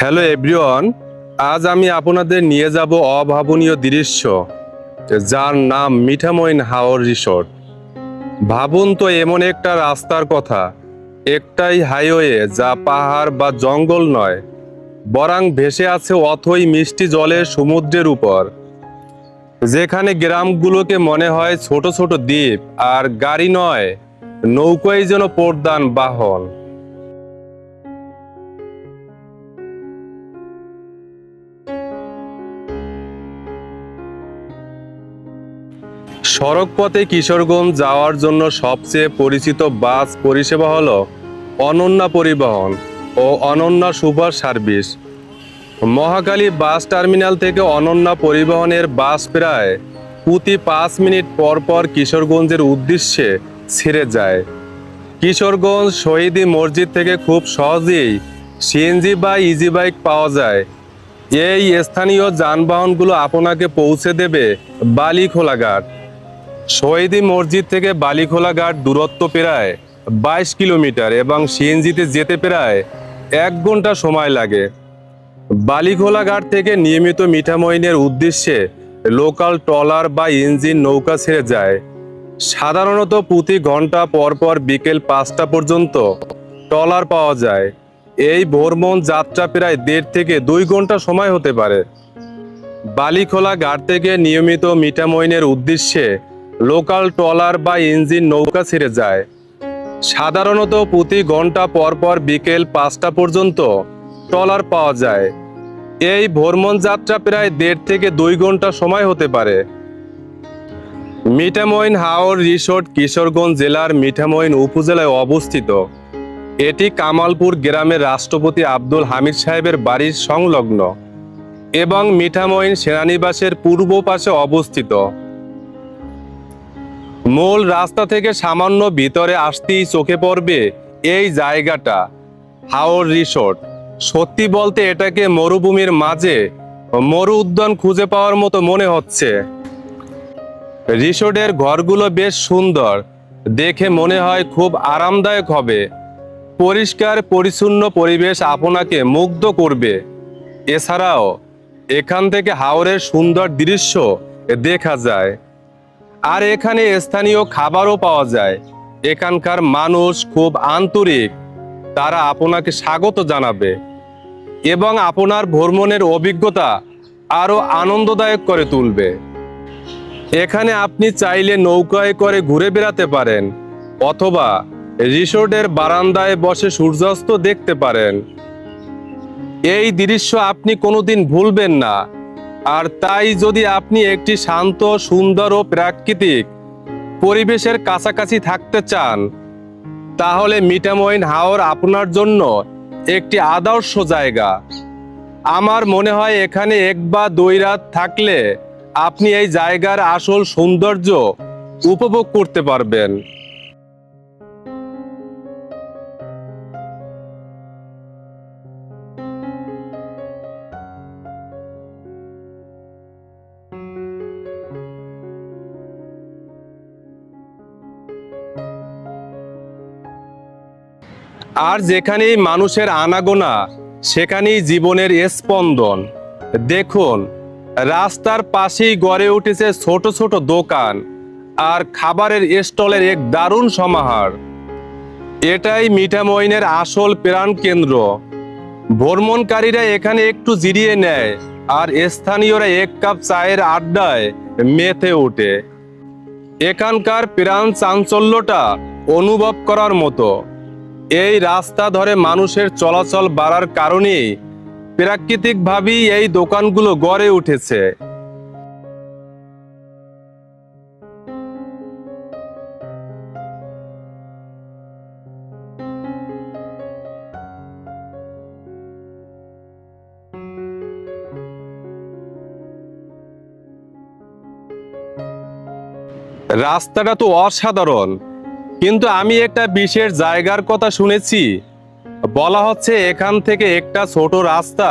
Hello everyone, আজ আমি আপনাদের নিয়ে যাব অভাবনীয় দৃশ্য, যার নাম মিঠামইন হাওর রিসোর্ট। ভাবুন তো এমন একটা রাস্তার কথা, একটাই হাইওয়ে যা পাহাড় বা জঙ্গল নয়, বরং ভেসে আছে অথই মিষ্টি জলের সমুদ্রের উপর। যেখানে গ্রামগুলোকে মনে হয় ছোট ছোট দ্বীপ, আর গাড়ি নয়, নৌকোই যেন প্রধান বাহন। সড়ক পথে কিশোরগঞ্জ যাওয়ার জন্য সবচেয়ে পরিচিত বাস পরিষেবা হল অনন্যা পরিবহন ও Ananya super service. Mahakali bus terminal থেকে অনন্যা পরিবহনের বাস প্রায় প্রতি পাঁচ মিনিট পর পর কিশোরগঞ্জের উদ্দেশ্যে ছেড়ে যায়। কিশোরগঞ্জ শহীদি মসজিদ থেকে খুব সহজেই সিএনজি বা ইজি বাইক পাওয়া যায়। এই স্থানীয় যানবাহনগুলো আপনাকে পৌঁছে দেবে বালিখোলা ঘাট শহীদি মসজিদ থেকে বালিখোলা ঘাট দূরত্ব প্রায় বাইশ কিলোমিটার এবং সিএনজিতে যেতে প্রায় এক ঘণ্টা সময় লাগে। বালিখোলা ঘাট থেকে নিয়মিত মিঠামইনের উদ্দেশ্যে লোকাল ট্রলার বা ইঞ্জিন নৌকা ছেড়ে যায়। সাধারণত প্রতি ঘণ্টা পর পর বিকেল পাঁচটা পর্যন্ত ট্রলার পাওয়া যায়। এই ভ্রমণ যাত্রা প্রায় দেড় থেকে দুই ঘণ্টা সময় হতে পারে। বালিখোলা ঘাট থেকে নিয়মিত মিঠামইনের উদ্দেশ্যে লোকাল ট্রলার বা ইঞ্জিন নৌকা ছেড়ে যায়। সাধারণত প্রতি ঘণ্টা পর পর বিকেল পাঁচটা পর্যন্ত ট্রলার পাওয়া যায়। এই ভ্রমণ যাত্রা প্রায় দেড় থেকে দুই ঘণ্টা সময় হতে পারে। মিঠামইন হাওর রিসোর্ট কিশোরগঞ্জ জেলার মিঠামইন উপজেলায় অবস্থিত। এটি কামালপুর গ্রামের রাষ্ট্রপতি আব্দুল হামিদ সাহেবের বাড়ির সংলগ্ন এবং মিঠামইন সেনানিবাসের পূর্ব পাশে অবস্থিত। মূল রাস্তা থেকে সামান্য ভিতরে আসতেই চোখে পড়বে এই জায়গাটা, হাওর রিসোর্ট। সত্যি বলতে এটাকে মরুভূমির মাঝে মরু উদ্যান খুঁজে পাওয়ার মতো মনে হচ্ছে। রিসোর্টের ঘরগুলো বেশ সুন্দর, দেখে মনে হয় খুব আরামদায়ক হবে। পরিষ্কার, পরিচ্ছন্ন পরিবেশ আপনাকে মুগ্ধ করবে। এছাড়াও এখান থেকে হাওরের সুন্দর দৃশ্য দেখা যায়। আর এখানে স্থানীয় খাবারও পাওয়া যায়। এখানকার মানুষ খুব আন্তরিক। তারা আপনাকে স্বাগত জানাবে। এবং আপনার ভ্রমণের অভিজ্ঞতা আরও আনন্দদায়ক করে তুলবে। এখানে আপনি চাইলে নৌকায় করে ঘুরে বেড়াতে পারেন, অথবা রিসোর্টের বারান্দায় বসে সূর্যাস্ত দেখতে পারেন। এই দৃশ্য আপনি কোনোদিন ভুলবেন না। আর তাই যদি আপনি একটি শান্ত, সুন্দর ও প্রাকৃতিক পরিবেশের কাছাকাছি থাকতে চান, তাহলে মিঠামইন হাওর আপনার জন্য একটি আদর্শ জায়গা। আমার মনে হয় এখানে এক বা দুই রাত থাকলে আপনি এই জায়গার আসল সৌন্দর্য উপভোগ করতে পারবেন। আর যেখানেই মানুষের আনাগোনা, সেখানেই জীবনের স্পন্দন। দেখুন, রাস্তার পাশেই গড়ে উঠেছে ছোট ছোট দোকান আর খাবারের স্টলের এক দারুণ সমাহার। এটাই মিঠামইনের আসল প্রাণ কেন্দ্র ভ্রমণকারীরা এখানে একটু জিরিয়ে নেয় আর স্থানীয়রা এক কাপ চায়ের আড্ডায় মেতে ওঠে। এখানকার প্রাণ চাঞ্চল্যটা অনুভব করার মতো। এই রাস্তা ধরে মানুষের চলাচল বাড়ার কারণেই প্রাকৃতিকভাবেই এই দোকানগুলো গড়ে উঠেছে। রাস্তাটা তো অসাধারণ। কিন্তু আমি একটা বিশেষ জায়গার কথা শুনেছি। বলা হচ্ছে এখান থেকে একটা ছোট রাস্তা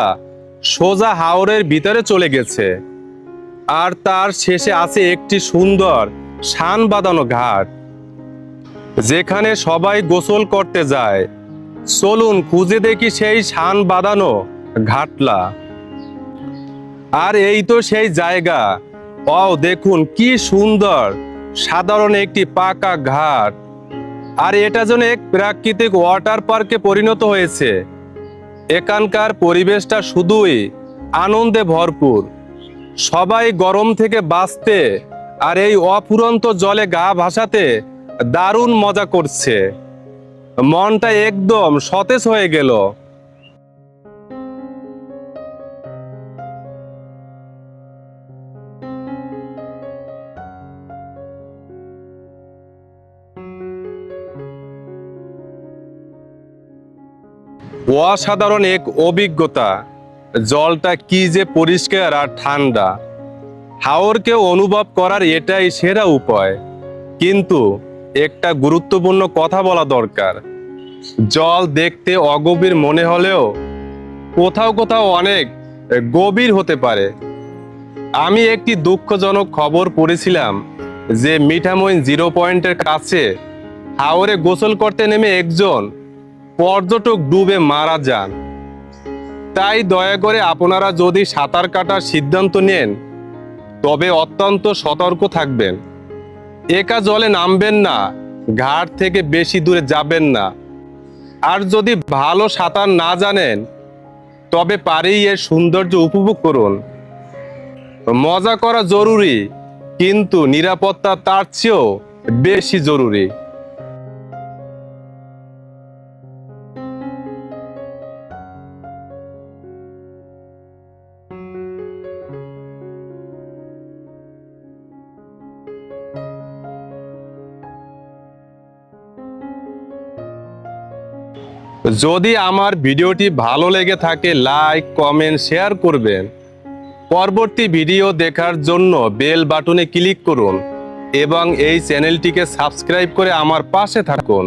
সোজা হাওরের ভিতরে চলে গেছে। আর তার শেষে আছে একটি সুন্দর শান বাঁধানো ঘাট, যেখানে সবাই গোসল করতে যায়। চলুন খুঁজে দেখি সেই শান বাঁধানো ঘাটলা। আর এই তো সেই জায়গা। ও দেখুন কি সুন্দর। সাধারণ একটি পাকা ঘাট। আর এটা যেন এক প্রাকৃতিক ওয়াটার পার্কে পরিণত হয়েছে। এখানকার পরিবেশটা শুধুই আনন্দে ভরপুর। সবাই গরম থেকে বাঁচতে আর এই অফুরন্ত জলে গা ভাসাতে দারুণ মজা করছে। মনটা একদম সতেজ হয়ে গেল। অসাধারণ এক অভিজ্ঞতা। জলটা কি যে পরিষ্কার আর ঠান্ডা। হাওরকে অনুভব করার এটাই সেরা উপায়। কিন্তু একটা গুরুত্বপূর্ণ কথা বলা দরকার। জল দেখতে অগভীর মনে হলেও কোথাও কোথাও অনেক গভীর হতে পারে। আমি একটি দুঃখজনক খবর পড়েছিলাম যে মিঠামইন জিরো পয়েন্টের কাছে হাওরে গোসল করতে নেমে একজন পর্যটক ডুবে মারা যান। তাই দয়া করে আপনারা যদি সাঁতার কাটার সিদ্ধান্ত নেন, তবে অত্যন্ত সতর্ক থাকবেন। একা জলে নামবেন না, ঘাট থেকে বেশি দূরে যাবেন না। আর যদি ভালো সাঁতার না জানেন, তবে পারেই এর সৌন্দর্য উপভোগ করুন। মজা করা জরুরি, কিন্তু নিরাপত্তা তার চেয়েও বেশি জরুরি। যদি আমার ভিডিওটি ভালো লেগে থাকে লাইক কমেন্ট শেয়ার করবেন। পরবর্তী ভিডিও দেখার জন্য বেল বাটনে ক্লিক করুন এবং এই চ্যানেলটিকে সাবস্ক্রাইব করে আমার পাশে থাকুন।